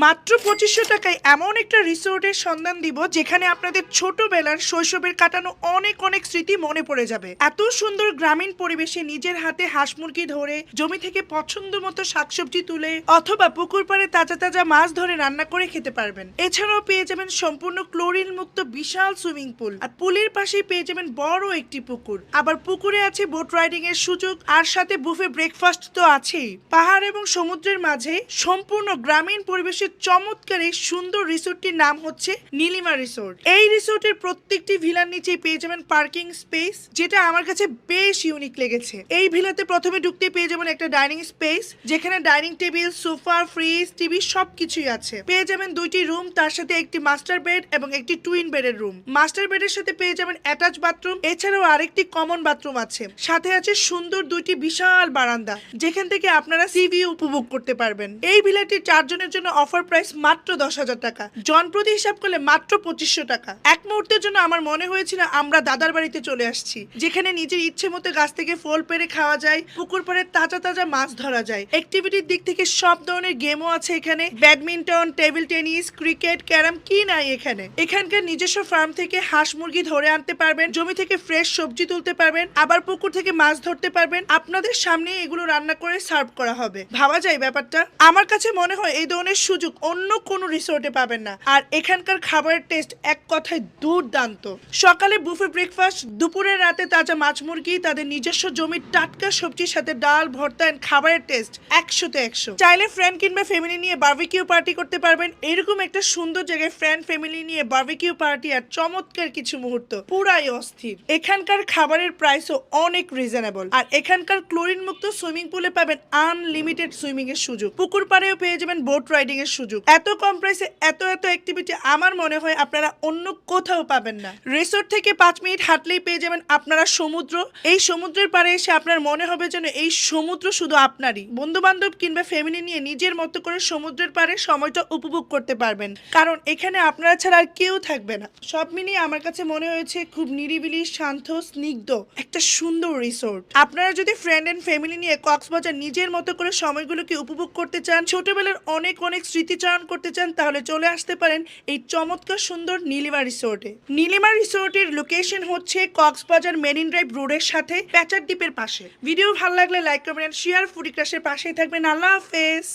মাত্র পঁচিশশো টাকায় এমন একটা রিসোর্টের সন্ধান দিব যেখানে আপনাদের ছোটবেলার শৈশবের কাটানো অনেক অনেক স্মৃতি মনে পড়ে যাবে। এত সুন্দর গ্রামীণ পরিবেশে নিজের হাতে হাঁস মুরগি ধরে, জমি থেকে পছন্দ মতো শাকসবজি তুলে, অথবা পুকুর পাড়ে তাজা তাজা মাছ ধরে রান্না করে খেতে পারবেন। এছাড়াও পেয়ে যাবেন সম্পূর্ণ ক্লোরিন মুক্ত বিশাল সুইমিং পুল। আর পুলের পাশেই পেয়ে যাবেন বড় একটি পুকুর। আবার পুকুরে আছে বোট রাইডিং এর সুযোগ, আর সাথে বুফে ব্রেকফাস্ট তো আছেই। পাহাড় এবং সমুদ্রের মাঝে সম্পূর্ণ গ্রামীণ পরিবেশের চমৎকার এই সুন্দর রিসোর্টটির নাম হচ্ছে নীলিমা রিসোর্ট। এই রিসোর্টের প্রত্যেকটি ভিলার নিচেই পেয়ে যাবেন পার্কিং স্পেস, যেটা আমার কাছে বেশ ইউনিক লেগেছে। এই ভিলাতে প্রথমে ঢুকতে পেয়ে যাবেন একটা ডাইনিং স্পেস, যেখানে dining table, sofa, fridge, TV সবকিছুই আছে। পেয়ে যাবেন দুইটি রুম, তার সাথে একটি মাস্টার বেড এবং একটি টুইন বেডের রুম। মাস্টার বেডের সাথে পেয়ে যাবেন অ্যাটাচ বাথরুম, এছাড়াও আরেকটি কমন বাথরুম আছে। সাথে আছে সুন্দর দুইটি বিশাল বারান্দা, যেখান থেকে আপনারা সিভি উপভোগ করতে পারবেন। এই ভিলাটি চারজনের জন্য অফার প্রাইস মাত্র দশ হাজার টাকা। জনপ্রতি হিসাব করলে মাত্র পঁচিশশো টাকা। এক মুহূর্তের জন্য আমার মনে হয়েছিল আমরা দাদার বাড়িতে চলে আসছি। যেখানে নিজের ইচ্ছে মতো গাছ থেকে ফল পেরে খাওয়া যায়, পুকুর পাড়ে তাজা তাজা মাছ ধরা যায়। অ্যাক্টিভিটির দিক থেকে সব ধরনের গেমও আছে এখানে। Badminton table tennis cricket carrom কি নাই এখানে? এখানকার নিজস্ব ফার্ম থেকে হাঁস মুরগি ধরে আনতে পারবেন, জমি থেকে ফ্রেশ সবজি তুলতে পারবেন, আবার পুকুর থেকে মাছ ধরতে পারবেন। আপনাদের সামনে এগুলো রান্না করে সার্ভ করা হবে। ভাবা যায় ব্যাপারটা? আমার কাছে মনে হয় এই ধরনের সুযোগ অন্য কোনো রিসোর্টে পাবেন না। আর এখানকার খাবারের টেস্ট এক কথায় দুর্দান্ত। সকালে বুফে ব্রেকফাস্ট দুপুরে রাতে তাজা মাছ মুরগি, তাদের নিজস্ব জমির টাটকা সবজির সাথে ডাল, ভর্তা and খাবারের টেস্ট একশোতে একশো। চাইলে ফ্রেন্ড কিংবা ফ্যামিলি নিয়ে বার্বিকিউ পার্টি করতে পারবেন। এরকম একটা সুন্দর জায়গায় ফ্রেন্ড ফ্যামিলি নিয়ে বার্বিকিউ পার্টি আর চমৎকার কিছু মুহূর্ত পুরাই অস্থির। এখানকার খাবারের প্রাইসও অনেক রিজনেবল আর এখানকার ক্লোরিন মুক্ত সুইমিং পুলে পাবেন আনলিমিটেড সুইমিং এর সুযোগ। পুকুর পাড়েও পেয়ে যাবেন বোট রাইডিং এর সুযোগ। এত কম প্রাইসে এত এত অ্যাক্টিভিটি আমার মনে হয় আপনারা অন্য কোথাও পাবেন না। রিসোর্ট থেকে পাঁচ মিনিট হাঁটলেই পেয়ে যাবেন আপনারা সমুদ্র। এই সমুদ্রের পাড়ে এসে আপনার মনে হবে যেন এই সমুদ্র শুধু আপনারই। বন্ধু বান্ধব কিংবা ফ্যামিলি নিয়ে নিজের মতো করে সমুদ্রের পাড়ে সময়টা উপভোগ করতে পারবেন। কারণ এখানে আপনারা ছাড়া আর কেউ থাকবে না। সব মিলিয়ে আমার কাছে মনে হয়েছে খুব নিরিবিলি, শান্ত, স্নিগ্ধ একটা সুন্দর রিসোর্ট আপনারা যদি ফ্রেন্ড এন্ড ফ্যামিলি নিয়ে কক্সবাজার নিজের মতো করে সময়গুলোকে উপভোগ করতে চান, ছোটবেলার অনেক অনেক স্মৃতিচারণ করতে চান, তাহলে চলে আসতে পারেন এই চমৎকার সুন্দর নীলিমা রিসোর্টে। নীলিমা রিসোর্টের লোকেশন হচ্ছে কক্সবাজার মেরিন ড্রাইভ রোডের সাথে প্যাচার দ্বীপের পাশে। ভিডিও ভালো লাগলে লাইক কমেন্ট শেয়ার ফুডি ক্রাশের পাশেই থাকবেন। আল্লাহ হাফেজ।